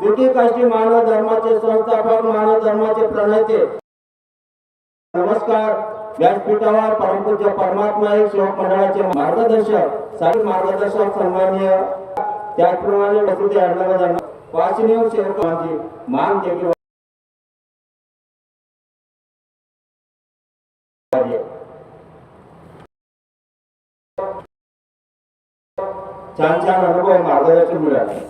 द्वितीय काष्टी मानव धर्माचे संस्थापक मानव धर्माचे प्रणेते. नमस्कार. व्यासपीठावर परमपूज्य परमात्मा एक सेवक मंडळाचे मार्गदर्शक सारी मार्गदर्शक सन्माननीय. त्याचप्रमाणे वसुते अण्णाबाजांना वाचनीय सेवकांची मान देखील छान छान अनुभव मार्गदर्शन मिळाले.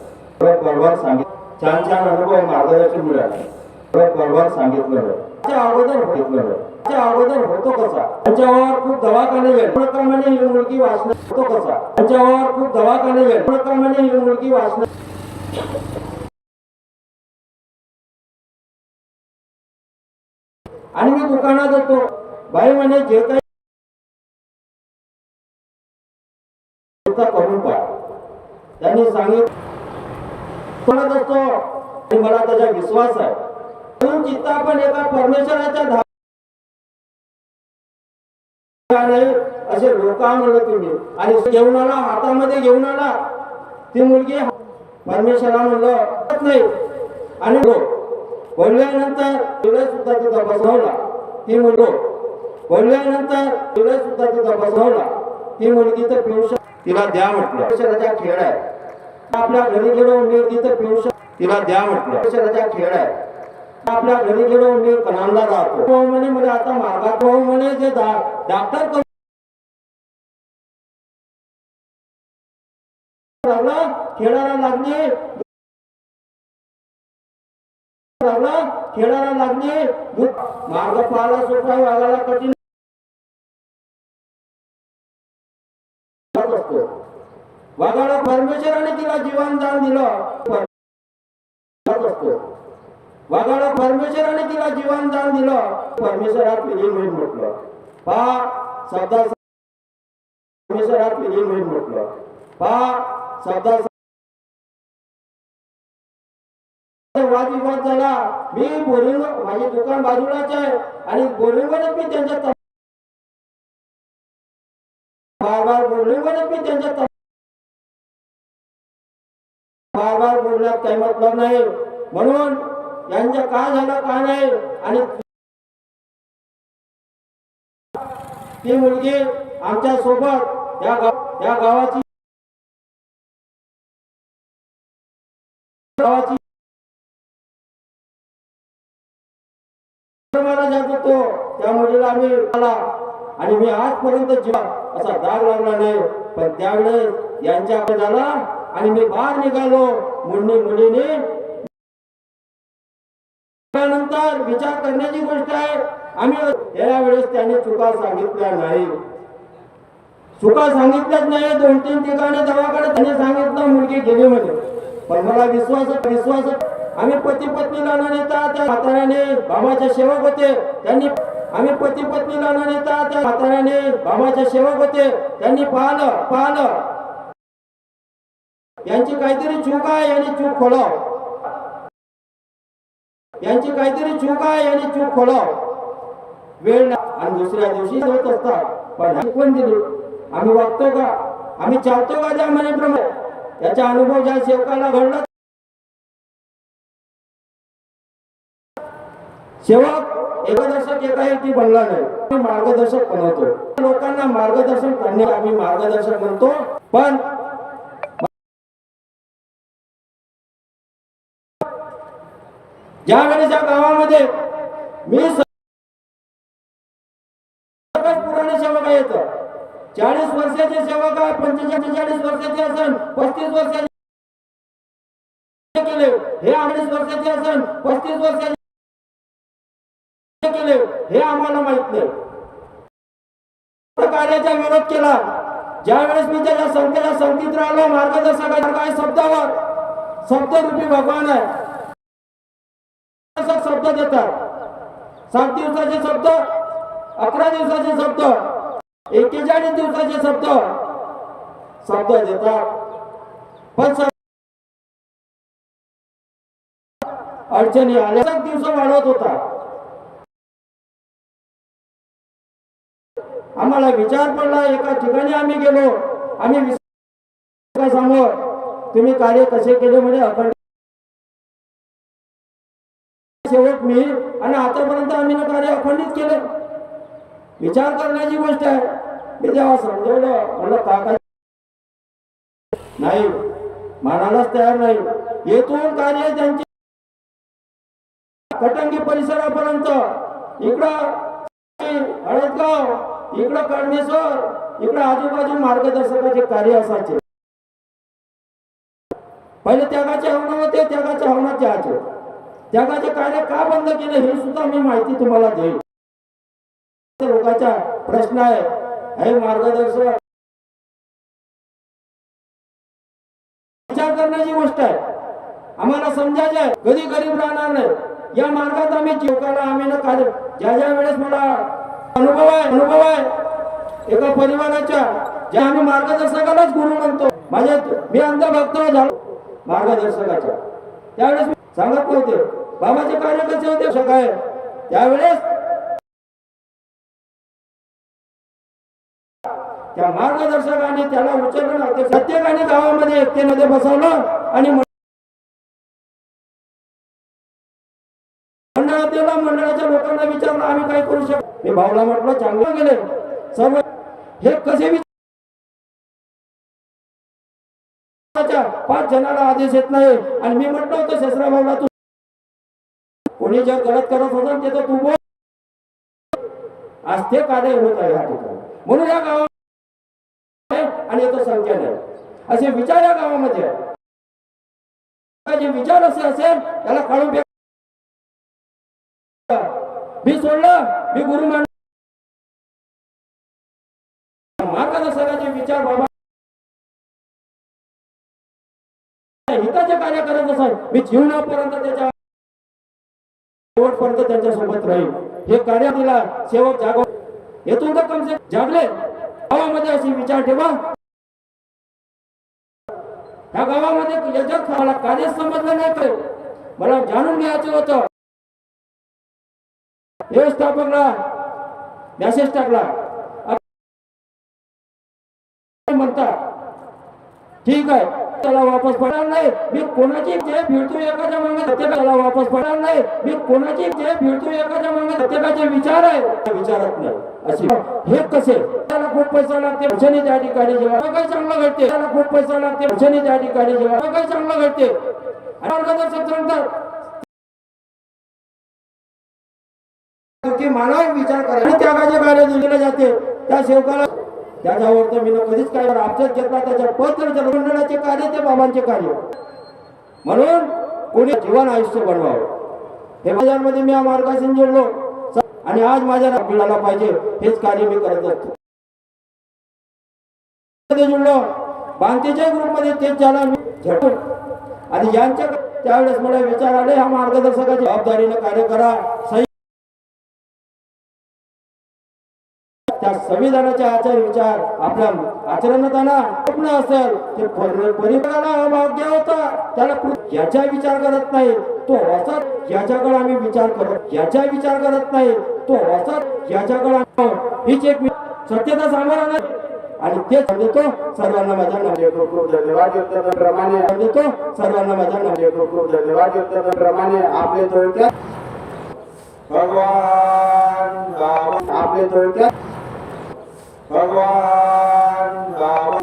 परत बरोबर सांगित छान छान अनुभव मार्गदर्शन मिळाले परत सांगितलं त्याच्या अगोदर होतं त्याच्या अगोदर होतो कसा? त्याच्यावर खूप दवाखाने गेले. प्रमाणे ही मुलगी वाचणं होतो कसा? त्याच्यावर खूप दवाखाने गेले. प्रमाणे ही मुलगी वाचणं आणि मी दुकानात येतो. बाई म्हणे जे काही करून पहा. त्यांनी सांगितलं म्हणत असतो आणि मला त्याचा विश्वास आहे. म्हणून चित्ता पण एका परमेश्वराच्या असे लोक म्हणलं तुम्ही. आणि घेऊन आला हातामध्ये घेऊन आला. ती मुलगी परमेश्वरा म्हणलं नाही. आणि हो, बोलल्यानंतर तुला सुद्धा तिथं बसवला. ती मुलगी बोलल्यानंतर तुला सुद्धा तिथं बसवला. ती मुलगी तर पिऊ तिला द्या म्हटलं. परमेश्वराचा खेळ आहे. आपल्या घरी गेलो मी तिथं पिऊ शक तिला द्या म्हटलं. परमेश्वराचा खेळ आहे. आपल्या घरी गेलो मी कणांदा राहतो म्हणे मला आता मार्गात म्हणे जे डॉक्टर खेळायला लागली खेळायला लागली. मार्ग पाहायला सोपा आहे, वागायला कठीण वागायला परमेश्वराने तिला जीवन दान दिलं. पर- परमेश्वराने तिला जीवन दान दिलं. परमेश्वरात विलीन होईल म्हटलं. पहा शब्दा परमेश्वरात विलीन होईल म्हटलं. पहा शब्दा वादविवाद झाला. मी बोरिंग माझे दुकान बाजूलाच आहे. आणि बोरिंगवरच मी त्यांच्या तम- बार बार बोरिंगवरच मी त्यांच्या तम- बार बार बोलण्यात काही मतलब नाही. म्हणून यांचं काय झालं काय नाही आणि ती मुलगी आमच्यासोबत या गाव या गावाची गावाची त्या मुलीला आम्ही आला आणि मी आजपर्यंत जीवा असा दाग लागला नाही. पण त्यावेळेस यांच्याकडे झाला आणि मी बाहेर निघालो. मुली मुलीने त्यानंतर विचार करण्याची गोष्ट आहे. आम्ही यावेळेस त्याने चुका सांगितल्या नाही. चुका सांगितल्याच नाही. दोन तीन ठिकाणी दवाकडे त्याने सांगितलं मुलगी गेली म्हणे. पण मला विश्वास विश्वास आम्ही पती पत्नीला न नेता त्या म्हाताऱ्याने बाबाचे सेवक होते. त्यांनी आम्ही पती पत्नीला न नेता त्या म्हाताऱ्याने बाबाचे सेवक होते. त्यांनी पाहिलं पाहिलं. यांची काहीतरी चूक आहे यांनी चूक खोलाव. यांची काहीतरी चूक आहे यांनी चूक खोलाव. वेळ आणि दुसऱ्या दिवशी होत असतात. पण शिकवण दिली? आम्ही वागतो का? आम्ही चालतो का त्या मनेप्रमाणे? याचा अनुभव ज्या सेवकाला घडला सेवक एकादर्शक एका एकी बनला नाही. मार्गदर्शक बनवतो. लोकांना मार्गदर्शन करणे आम्ही मार्गदर्शक म्हणतो. पण ज्यावेळेस या गावामध्ये मी सगळ्यात पुराणे सेवक आहेत. चाळीस वर्षाचे सेवक आहे पंचेचाळीस वर्षाचे असन पस्तीस वर्षाचे केले. हे अडीच वर्षाचे असन पस्तीस वर्षाचे केले. हे आम्हाला माहीत नाही. कार्याचा विरोध केला. ज्यावेळेस मी त्याच्या संस्थेच्या संगतीत राहिलो मार्गदर्शकाच्या काय शब्दावर शब्दरूपी भगवान आहे. शब्द देतात. सात दिवसाचे शब्द अकरा दिवसाचे शब्द एकेचाळीस दिवसाचे शब्द शब्द देतात. पण अडचणी आल्या दिवस वाढवत होता. आम्हाला विचार पडला एका ठिकाणी आम्ही गेलो. आम्ही समोर तुम्ही कार्य कसे केले म्हणजे अखंड सेवक मी आणि आतापर्यंत आम्ही ना कार्य अखंडित केलं. विचार करण्याची गोष्ट आहे. मी जेव्हा समजवलं म्हणलं काका नाही मानालाच तयार नाही. येथून कार्य त्यांची कटंगी परिसरापर्यंत इकडं हळदगाव इकडं कडमेश्वर इकडं आजूबाजू मार्गदर्शकाचे कार्य असायचे. पहिले त्यागाचे हवना होते त्यागाचे हवनाचे आचे त्यागाचे कार्य का बंद केले हे सुद्धा मी माहिती तुम्हाला देईल लोकांचा प्रश्न आहे हे मार्गदर्शक विचार करण्याची गोष्ट आहे. आम्हाला समजायचं कधी गरीब राहणार नाही. या मार्गात आम्ही जीवकाला आम्ही ना कार्य ज्या ज्या वेळेस मला अनुभव आहे अनुभव आहे एका परिवाराच्या ज्या आम्ही मार्गदर्शकालाच गुरु म्हणतो. माझ्या मी अंधभक्त झालो. मार्गदर्शकाच्या. त्यावेळेस सांगत नव्हते बाबाचे कार्य कसे होते सकाळी. त्यावेळेस त्या मार्गदर्शकाने त्याला उचलून ना ते प्रत्येकाने गावामध्ये एकतेमध्ये बसवलं आणि मंडळात मंडळाच्या लोकांना विचारलं आम्ही काय करू शकतो मी भावला म्हटलं चांगलं गेले सर्व हे कसे गावाच्या पाच जणांना आदेश येत नाही. आणि मी म्हटलं होतं शस्त्रा भाऊला तू कोणी जर गलत करत होता ते तर तू बोल. आज ते कार्य होत आहे या ठिकाणी. म्हणून या गावात आणि येतो संख्या नाही असे विचार या गावामध्ये जे विचार असे असेल त्याला काढून मी सोडलं मी गुरु मान मार्गदर्शकाचे विचार बाबा साहेब मी जीवनापर्यंत त्याच्या शेवटपर्यंत त्यांच्यासोबत राहील. हे कार्य दिला सेवक जागो येथून तर कमसे जागले? गावामध्ये अशी विचार ठेवा. ह्या गावामध्ये याच्यात मला कार्य समजलं नाही मला जाणून घ्यायचं होतं. व्यवस्थापकला मेसेज टाकला. म्हणता ठीक आहे. त्याला वापस पडणार नाही. मी कोणाची जे भिडतो एखाद्या मागे प्रत्येकाला वापस पडणार नाही. मी कोणाची जे भिडतो एखाद्या मागे प्रत्येकाचे विचार आहे. त्या विचारत नाही. अशी. हे कसे? त्याला खूप पैसा लागते. भजनी त्या ठिकाणी जेव्हा काही चांगलं घडते? त्याला खूप पैसा लागते. भजनी त्या ठिकाणी जेव्हा काही चांगलं घडते? मार्गदर्शक मानव विचार करा त्यागाचे कार्य दिले जाते. त्या सेवकाला त्याच्यावर तर मी कधीच काय अपचत घेतला त्याच्या पत्र मंडळाचे कार्य ते बाबांचे कार्य. म्हणून कोणी जीवन आयुष्य बनवावं? हे माझ्यामध्ये मी या मार्गाशी जोडलो. आणि आज माझ्या मिळाला पाहिजे हेच कार्य मी करत असतो. मध्ये जुळलो बांधतेच्या ग्रुपमध्ये तेच झाला मी झटून आणि यांच्या त्यावेळेस मला विचार आले हा मार्गदर्शकाची जबाबदारीने कार्य करा. सही त्या संविधानाचे आचार विचार आपल्या आचरणात आणा स्वप्न असेल ते पर- परिवाराला अभाग्य होता. त्याला याचा विचार करत नाही तो असत याच्याकडे आम्ही विचार करत याचा विचार करत नाही तो असत याच्याकडे हीच एक सत्यता सांगणार नाही. आणि तेच देतो सर्वांना माझ्या नावे खूप खूप धन्यवाद. प्रमाणे देतो सर्वांना माझ्या नावे खूप खूप धन्यवाद. प्रमाणे आपले थोडक्यात भगवान गाव आपले थोडक्यात भगवान गाव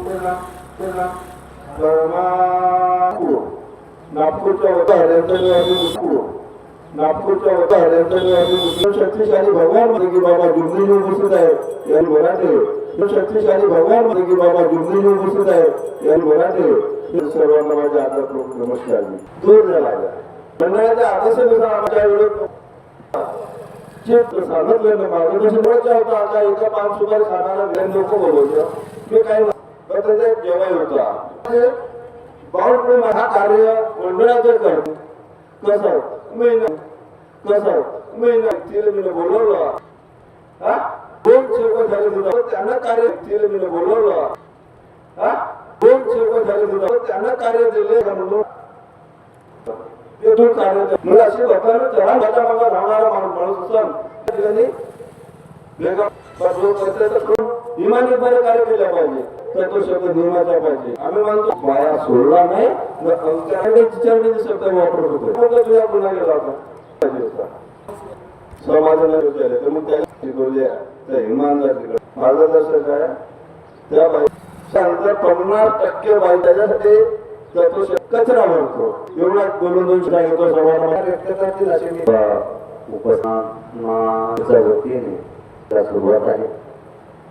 नागपूरच्या उदाहरणार्थ नागपूरच्या उदाहरणार्थ शक्तिशाली भगवानमध्ये की बाबा जुमली उपस्थित आहे यांनी मराठे शक्तिशाली भगवानमध्ये की बाबा जुमली उपस्थित आहे यांनी मराठे सर्वांना माझ्या आदर नमस्कार. दूर झाला मंडळाच्या आदेशानुसार आमच्या सांगितलं ना मार्गदर्शन आता एका पाच सुपारी खाणारा वेळ नको बोलवतो. ते काय पण त्याचा एक जेवाय होता. म्हणजे बाउंड हा कार्य मंडळाचं करतो कसं? मी ना कसं? मी ना तिला मी बोलवलं. हा? दोन सेवक झाले सुद्धा त्यांना कार्य तिला मी बोलवलं. हा? दोन सेवक झाले सुद्धा त्यांना कार्य दिले का म्हणून. ते दूर कार्य मला अशी लोकांना चढा त्याच्यामागे राहणारा माणूस माणूस असेल त्या ठिकाणी वेगळा कार्य केलं पाहिजे. तर तो शब्द नियमाचा पाहिजे. आम्ही म्हणतो बाया सोडला नाही अंकाकडे शब्द वापरत होतो. तुझ्या गुन्हा गेला होता समाजाला विचारले तर मग त्याला शिकवले त्या इमानदार मार्गदर्शक आहे त्या बाई सांगतात पन्नास टक्के बाई त्याच्यासाठी तो कचरा भरतो एवढाच बोलून दोन सांगितलं समाजाला व्यक्त करतील असे मी वतीने त्याला सुरुवात आहे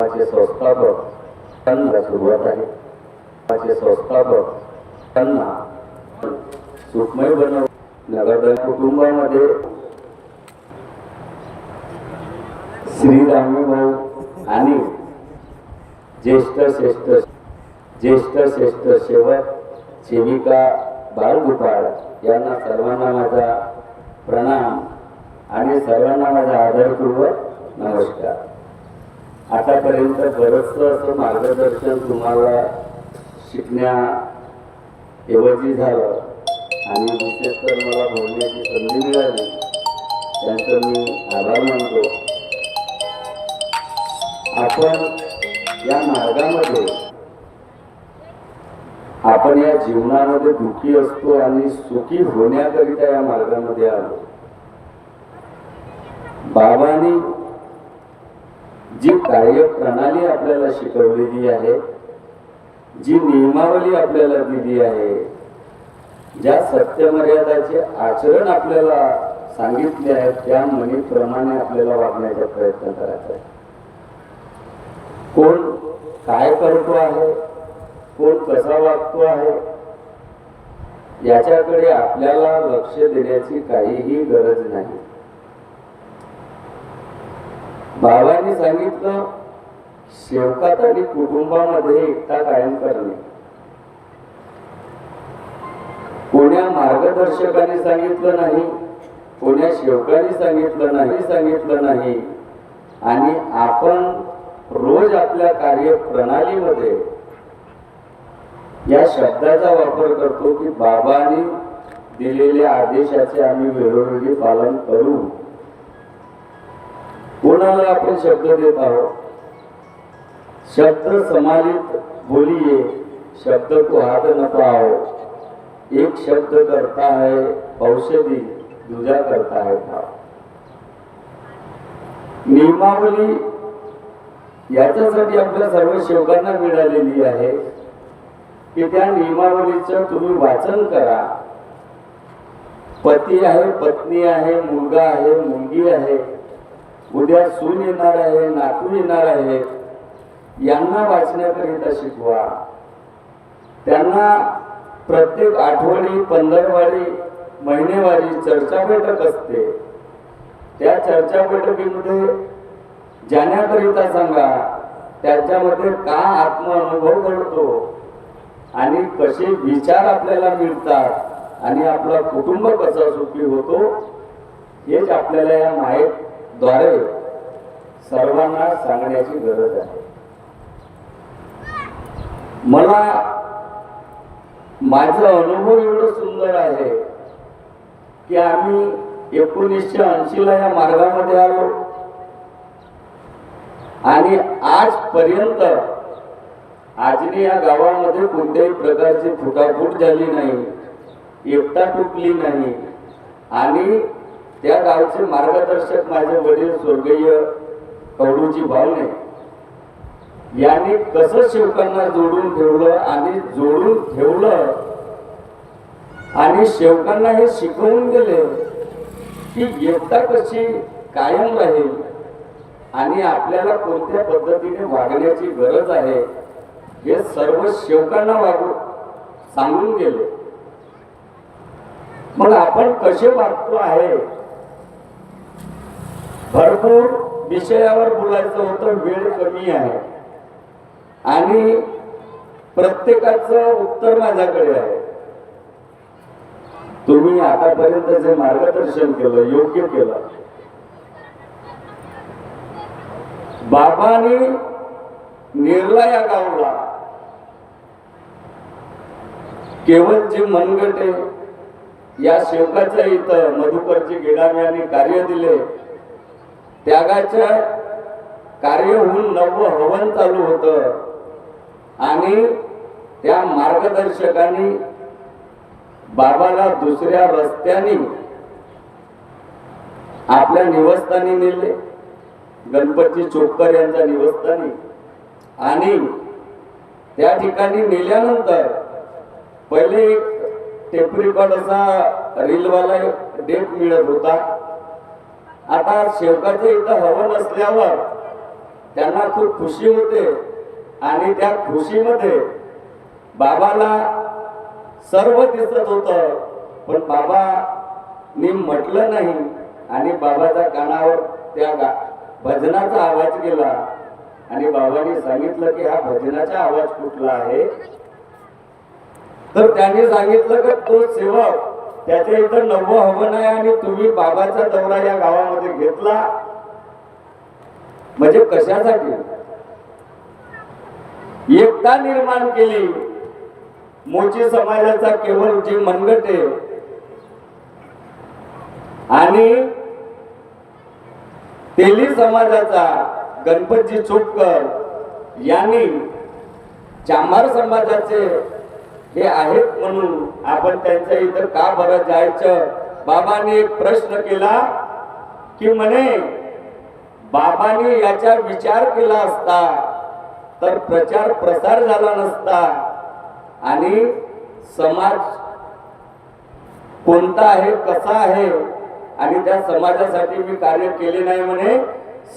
माझे संस्थापक त्यांना सुरुवात आहे माझे संस्थापक त्यांना सुखमय बनव नगर कुटुंबामध्ये श्रीरामी भाऊ आणि ज्येष्ठ श्रेष्ठ ज्येष्ठ श्रेष्ठ शेवट सेविका बाळगोपाळ यांना सर्वांना माझा प्रणाम आणि सर्वांना माझा आदरपूर्वक नमस्कार. आतापर्यंत बरंचसं असं मार्गदर्शन तुम्हाला शिकण्याऐवजी झालं आणि विशेष तर मला बोलण्याची संधी मिळाली त्यांचं मी आभार मानतो. आपण या मार्गामध्ये आपण या जीवनामध्ये दुःखी असतो आणि सुखी होण्याकरिता या मार्गामध्ये आलो. बाबांनी जी कार्यप्रणाली आपल्याला शिकवलेली आहे जी नियमावली आपल्याला दिली आहे ज्या सत्यमर्यादाचे आचरण आपल्याला सांगितले आहे त्या मनीप्रमाणे आपल्याला वागण्याचा प्रयत्न करायचा आहे. कोण काय करतो आहे कोण कसा वागतो आहे? याच्याकडे आपल्याला लक्ष देण्याची काहीही गरज नाही. बाबांनी सांगितलं शेवकात आणि कुटुंबामध्ये एकता कायम करणे. कोण्या मार्गदर्शकाने सांगितलं नाही कोण्या शेवकाने सांगितलं नाही सांगितलं नाही आणि आपण रोज आपल्या कार्यप्रणालीमध्ये या शब्दाचा वापर करतो की बाबांनी दिलेल्या आदेशाचे आम्ही वेळोवेळी पालन करू. कोणाला आपण शब्द देत आहोत? शब्द समालित बोलिये शब्द को हात न पाओ. एक शब्द करता है औषधी दूजा करता है भाव नियमावली याच्यासाठी आपल्या सर्व शेवकांना मिळालेली आहे. की त्या नियमावलीचं तुम्ही वाचन करा. पती आहे पत्नी आहे मुलगा आहे मुलगी आहे. उद्या सून येणार आहे नातू येणार आहे. यांना वाचण्याकरिता शिकवा. त्यांना प्रत्येक आठवडी पंधरवाडी महिनेवारी चर्चा बैठक असते. त्या चर्चा बैठकीमध्ये जाण्याकरिता सांगा त्याच्यामध्ये का आत्मअनुभव घडतो? आणि कसे विचार आपल्याला मिळतात आणि आपला कुटुंब कसा सुखी होतो हेच आपल्याला या माहितद्वारे सर्वांना सांगण्याची गरज आहे. मला माझा अनुभव एवढं सुंदर आहे की आम्ही एकोणीसशे ऐंशीला या मार्गामध्ये आलो. आणि आजपर्यंत आजने या गावामध्ये कोणत्याही प्रकारची फुटाफूट झाली नाही एकटा तुटली नाही. आणि त्या गावचे मार्गदर्शक माझे वडील स्वर्गीय कवडूजी भावने याने कसं शेवकांना जोडून ठेवलं आणि जोडून ठेवलं आणि शेवकांना हे शिकवून गेले की एकता कशी कायम राहील आणि आपल्याला कोणत्या पद्धतीने वागण्याची गरज आहे? हे सर्व शेवकांना वागू सांगून गेले. मग आपण कसे वागतो आहे? भरपूर विषयावर बोलायचं होतं वेळ कमी आहे. आणि प्रत्येकाचं उत्तर माझ्याकडे आहे. तुम्ही आतापर्यंत जे मार्गदर्शन केलं योग्य केलं. बाबानी निर्ला या गावला केवळ जे मनगटे या शेवकाच्या इथं मधुकरची गेडामी यांनी कार्य दिले. त्यागाच्या कार्य होऊन नव हवन चालू होतं. आणि त्या मार्गदर्शकांनी बाबाला दुसऱ्या रस्त्याने आपल्या निवस्थानी नेले. गणपती चोपकर यांच्या निवस्थानी आणि त्या ठिकाणी नेल्यानंतर पहिले एक टेप रेकॉर्ड असा रीलवाला एक डेट मिळत होता. आता शेवकाचं इथं हवन असल्यावर त्यांना खूप खुशी होते आणि त्या खुशीमध्ये बाबाला सर्व दिसत होत. पण बाबांनी म्हटलं नाही आणि बाबाच्या कानावर त्या गा- भजनाचा आवाज गेला आणि बाबांनी सांगितलं की हा भजनाचा आवाज कुठला आहे? तर त्यांनी सांगितलं की तो सेवक त्याच्या इथं नववं हवन आहे आणि तुम्ही बाबाचा दौरा या गावामध्ये घेतला. म्हणजे कशासाठी? एकता निर्माण केली. मोची समाजाचा केवळ जे मनगटे. आणि तेली समाजाचा गणपतजी चोपकर यांनी चांभार समाजाचे हे आहेत म्हणून आपण त्यांच्या इथं का बरं जायचं? बाबांनी एक प्रश्न केला की म्हणे बाबांनी याचा विचार केला असता तर प्रचार प्रसार झाला नसता. आणि समाज कोणता आहे कसा आहे? आणि त्या समाजासाठी मी कार्य केले नाही म्हणे.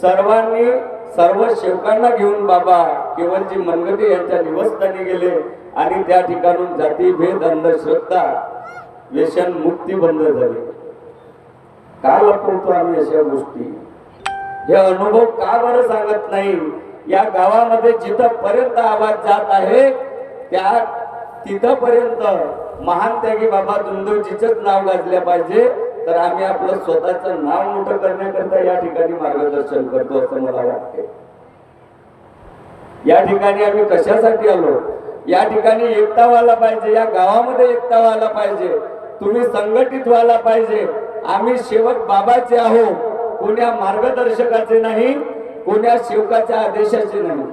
सर्वांनी सर्व सेवकांना घेऊन बाबा केवलजी मनगटे यांच्या निवस्थानी गेले. आणि त्या ठिकाणून जातीभेद अंधश्रद्धा व्यसन मुक्ती बंद झाली. का लपवतो आम्ही अशा गोष्टी? हे अनुभव का बरं सांगत नाही? या गावामध्ये जिथपर्यंत आवाज जात आहे त्या तिथपर्यंत महान त्यागी बाबा दुंदोजीच नाव गाजल्या पाहिजे. तर आम्ही आपलं स्वतःचं नाव मोठं करण्याकरता या ठिकाणी मार्गदर्शन करतो असं मला वाटते या ठिकाणी आम्ही कशासाठी आलो? या ठिकाणी एकता व्हायला पाहिजे या गावामध्ये एकता व्हायला पाहिजे तुम्ही संघटित व्हायला पाहिजे. आम्ही शेवट बाबाचे आहो कोण्या मार्गदर्शकाचे नाही कोण्या शेवकाच्या आदेशाचे नाही.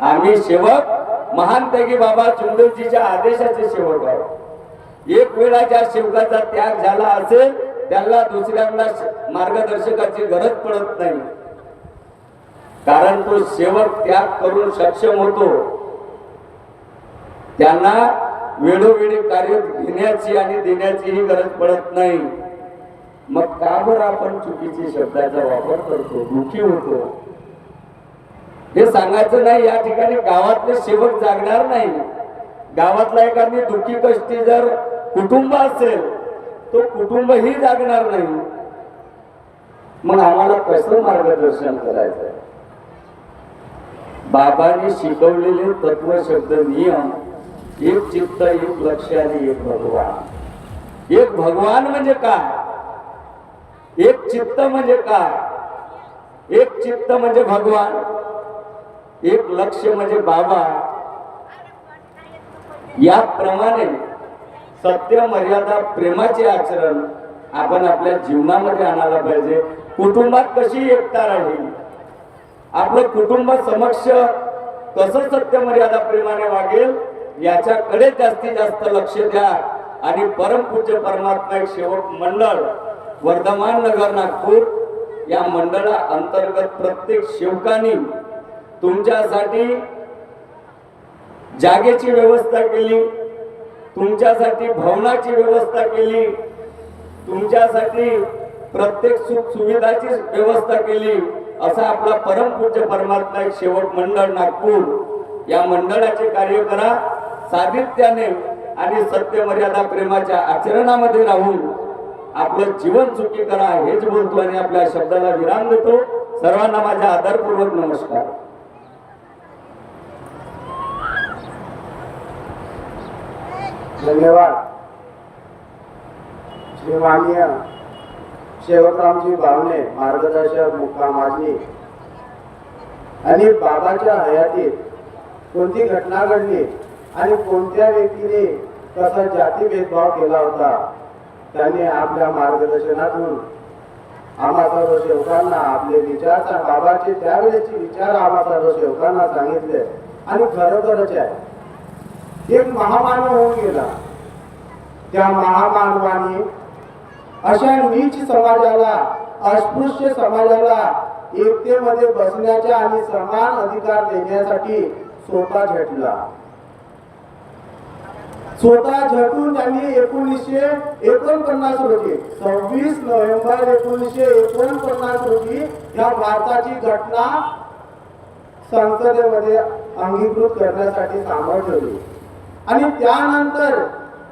आम्ही सेवक महान त्यागी बाबा चुंदरजीच्या आदेशाचे सेवक आहोत एक वेळा ज्या शेवकाचा त्याग झाला असेल त्याला दुसऱ्यांना मार्गदर्शकाची गरज पडत नाही. कारण तो सेवक त्याग करून सक्षम होतो. त्यांना वेळोवेळी कार्य घेण्याची आणि देण्याचीही गरज पडत नाही. मग का बरं आपण चुकीची शब्दाचा वापर करतो दुखी होतो? हे सांगायचं नाही या ठिकाणी गावातले सेवक जागणार नाही. गावातला एखादी दुःखी कष्टी जर कुटुंब असेल तो कुटुंबही जागणार नाही. मग आम्हाला कसं मार्गदर्शन करायचं बाबांनी शिकवलेले तत्व शब्द नियम एक चित्त एक लक्ष आणि एक भगवान. एक भगवान म्हणजे काय? एक चित्त म्हणजे काय? एक चित्त म्हणजे भगवान एक लक्ष म्हणजे बाबा. याप्रमाणे सत्य मर्यादा प्रेमाचे आचरण आपण आपल्या जीवनामध्ये आणायला पाहिजे. कुटुंबात कशी एकता राहील? आपलं कुटुंब समक्ष कसं सत्य मर्यादा प्रेमाने वागेल याच्याकडे जास्तीत जास्त लक्ष द्या. आणि परमपूज्य परमात्मा एक सेवक मंडळ वर्धमान नगर नागपूर या मंडळा अंतर्गत प्रत्येक सेवकांनी तुमच्यासाठी जागेची व्यवस्था केली तुमच्यासाठी भवनाची व्यवस्था केली तुमच्यासाठी प्रत्येक सुख सुविधाची व्यवस्था केली. असा आपला परमपूज्य परमात्मा एक शेवट मंडळ नागपूर. या मंडळाचे कार्य करा साधित्याने आणि सत्य मर्यादा प्रेमाच्या आचरणामध्ये राहून आपलं जीवन सुखी करा हेच बोलतो आणि आपल्या शब्दाला विराम देतो. सर्वांना माझ्या आदरपूर्वक नमस्कार. धन्यवाद. श्री मान्य शेवकरामजी भावने मार्गदर्शक मुक्कामाजी. आणि बाबाच्या हयातीत कोणती घटना घडली आणि कोणत्या व्यक्तीने कसा जाती भेदभाव केला होता त्यांनी आपल्या मार्गदर्शनातून आम्हा सर्व सेवकांना आपले विचार बाबाचे त्यावेळेचे विचार आम्हा सर्व सेवकांना सांगितले. आणि खरोखरच आहे एक महामानव होऊन गेला. त्या महामानवाने अशा नीच समाजाला अस्पृश्य समाजाला एकतेमध्ये बसण्याच्या आणि समान अधिकार देण्यासाठी स्वतः झटला. स्वतः झटून त्यांनी एकोणीसशे एकोणपन्नास रोजी सव्वीस नोव्हेंबर एकोणीसशे एकोणपन्नास रोजी या भारताची घटना संसदेमध्ये अंगीकृत करण्यासाठी सामोर ठेवली. आणि त्यानंतर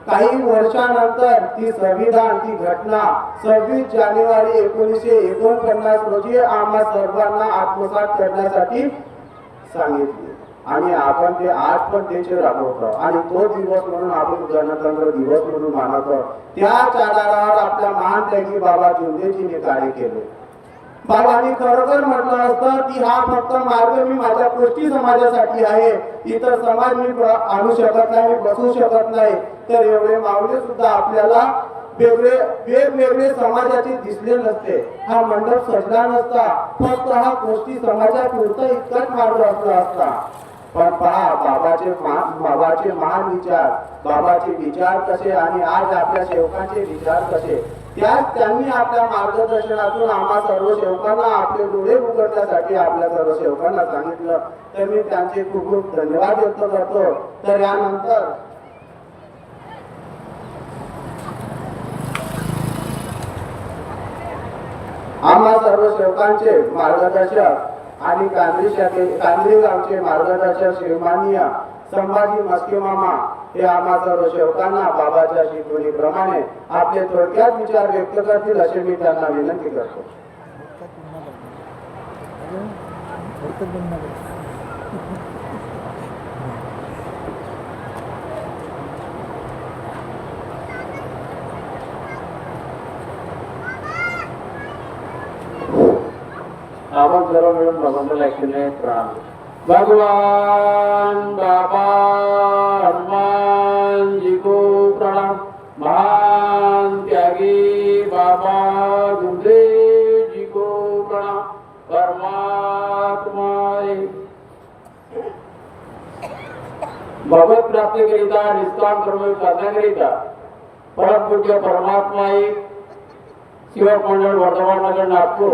काही वर्षानंतर ती संविधान ती घटना सव्वीस जानेवारी एकोणीसशे एकोणपन्नास रोजी आम्हा सर्वांना आत्मसात करण्यासाठी सांगितली. आणि आपण ते आज पण त्याचे राबवतो आणि तो दिवस म्हणून आपण गणतंत्र दिवस म्हणून मानतो त्याच आधारावर आपल्या महानत्यागी बाबा जोंदेजीने कार्य केले. बाबांनी खरोखर म्हटलं असतं की हा फक्त मार्ग मी माझ्या गोष्टी समाजासाठी आहे इतर समाज मी आणू शकत नाही बसू शकत नाही तर एवढे मावळे सुद्धा आपल्याला वेगळे वेगवेगळे समाजाचे दिसले नसते. हा मंडप सजला नसता. फक्त हा गोष्टी समाजापुरता इतकाच मार्ग असला असता. पण पहा बाबाचे बाबाचे महान विचार बाबाचे विचार कसे आणि आज आपल्या सेवकांचे विचार कसे? त्यात त्यांनी आपल्या मार्गदर्शनातून आम्हा सर्व सेवकांना आपले डोळे उघडण्यासाठी आपल्या सर्व सेवकांना सांगितलं. तर मी त्यांचे खूप खूप धन्यवाद व्यक्त करतो. तर यानंतर आम्हा सर्व सेवकांचे मार्गदर्शक आणि कांद्री शाखे कांद्री गावचे मार्गदर्शक श्रीमाननीय संभाजी मस्के मामा हे आम्हा सर्व बाबाच्या शिकवणीप्रमाणे आपले थोडक्यात विचार व्यक्त करतील असे मी त्यांना विनंती करतो. आवाज जरा मिळून भगवंताला ऐकले प्राण भगवान बाबा हनुमान जी को प्रणाम महान त्यागी बाबा गुरुदेव जी को प्रणाम परमात्मा एक. भगवत प्राप्तीकरिता निष्काम कर्म साधण्याकरिता परम पूज्य परमात्मा एक शिवक मंडळ वर्धमान नगर नागपूर